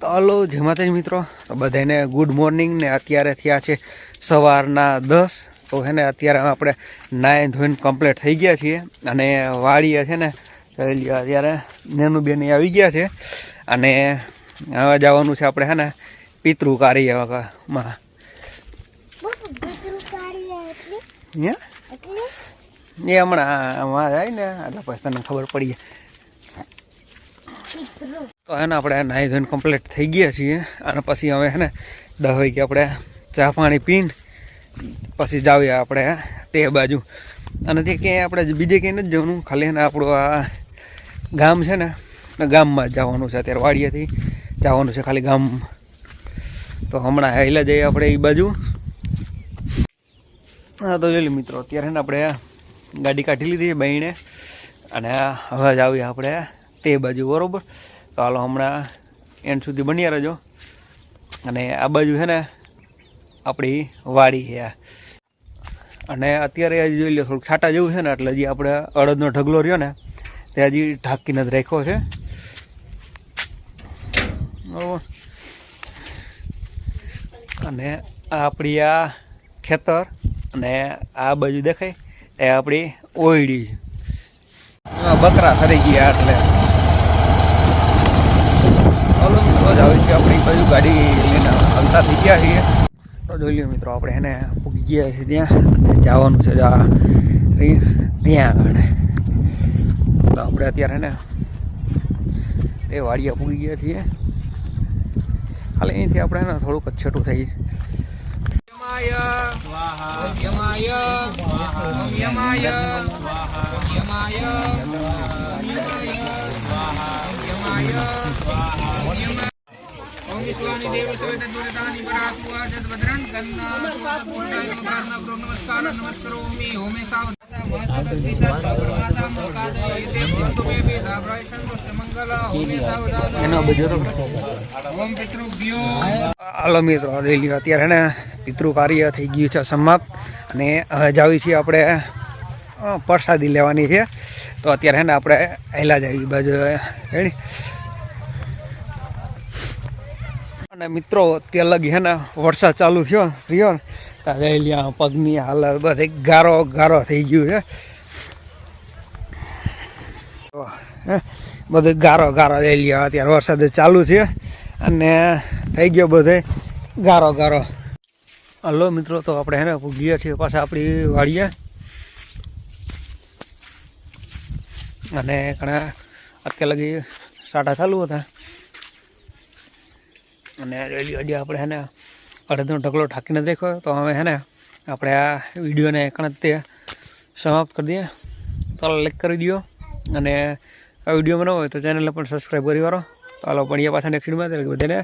તો હલો, જય મિત્રો. તો બધાને ગુડ મોર્નિંગ ને અત્યારે થયા છે સવારના દસ. તો છે ને અત્યારે આપણે નાઈન ધોઈને કમ્પ્લીટ થઈ ગયા છીએ. અને વાડીએ છે ને અત્યારે નેનું બેન આવી ગયા છે. અને હવે જવાનું છે આપણે છે ને પિતૃ કાર્યમાં હે? એ હમણાં જાય ને, એટલે પછી તને ખબર પડી તો એને આપણે નાહી ધોઈને કમ્પ્લીટ થઈ ગયા છીએ. અને પછી હવે છે ને દહ વાગે આપણે ચા પાણી પીને પછી જાવીએ આપણે તે બાજુ. અને તે ક્યાંય આપણે બીજે ક્યાંય નથી જવાનું. ખાલી એને આપણું આ ગામ છે ને ગામમાં જવાનું છે. અત્યારે વાડીએથી જવાનું છે ખાલી ગામ. તો હમણાં હેલા જઈએ આપણે એ બાજુ. હા, તો જોઈ મિત્રો, અત્યારે ને આપણે ગાડી કાઢી લીધી બહેણે. અને હવે જ આવીએ આપણે તે બાજુ, બરોબર? તો હાલો હમણાં એન્ડ સુધી બન્યા રહેજો. અને આ બાજુ છે ને આપણી વાડી છે આ. અને અત્યારે હજી જોઈ લો, થોડુંક છાટા જેવું છે ને, એટલે હજી આપણે અડદનો ઢગલો રહ્યો ને, તે હજી ઢાંકીને જ રાખ્યો છે. અને આપણી આ ખેતર અને આ બાજુ દેખાય, એ આપણી ઓયડી છે. બકરા સરી ગયા એટલે ચાલો મિત્રો જ આવે છે. આપણી બાજુ ગાડી લઈને હલતા થઈ ગયા છીએ. તો જોઈ લઈએ મિત્રો આપણે એને પૂકી ગયા છીએ ત્યાં. જવાનું છે જા ત્યાં આગળ. તો આપણે અત્યારે ને એ વાડિયા પૂગી ગયા છીએ. ખાલી અહીંથી આપણે ને થોડુંક જ છેટું થઈ યમાય ઓમ યમાય ઓમ યમાય ઓમ યમાય ઓમ યમાય ઓમ યમાય ઓમ વિશ્વાની એનો તો ઓમ હાલો મિત્રો રેલી અત્યારે ને પિતૃ કાર્ય થઈ ગયું છે સમાપ્ત. અને હવે જાવી છીએ આપણે પ્રસાદી લેવાની છે. તો અત્યારે ને આપણે હેલા જઈએ બાજુ રેડી અને મિત્રો તે લગી હે ને વરસાદ ચાલુ થયો રહ્યો ને જઈ લ્યા, પગની હાલત બધે ગારો ગારો થઈ ગયું છે. બધું ગારો ગારો લઈ લ્યો, અત્યારે વરસાદ ચાલુ છે. અને થઈ ગયો બધે ગારો ગારો. હલો મિત્રો, તો આપણે હેને ગયા છીએ પાછા આપણી વાડીએ. અને ઘણા, અત્યારે લગી સાટા ચાલુ હતા. અને રેલી આપણે હેને અડધનો ઢગલો ઢાંકીને દેખ્યો તો હવે હેને આપણે આ વિડીયોને કણ તે સમાપ્ત કરી દઈએ. તો લાઈક કરી દો અને આ વીડિયો બનાવો હોય તો ચેનલને પણ સબસ્ક્રાઈબ કરી વાળો. તો હાલો, પણ પાછા નેક્સ્ટ વિડીયોમાં બધાને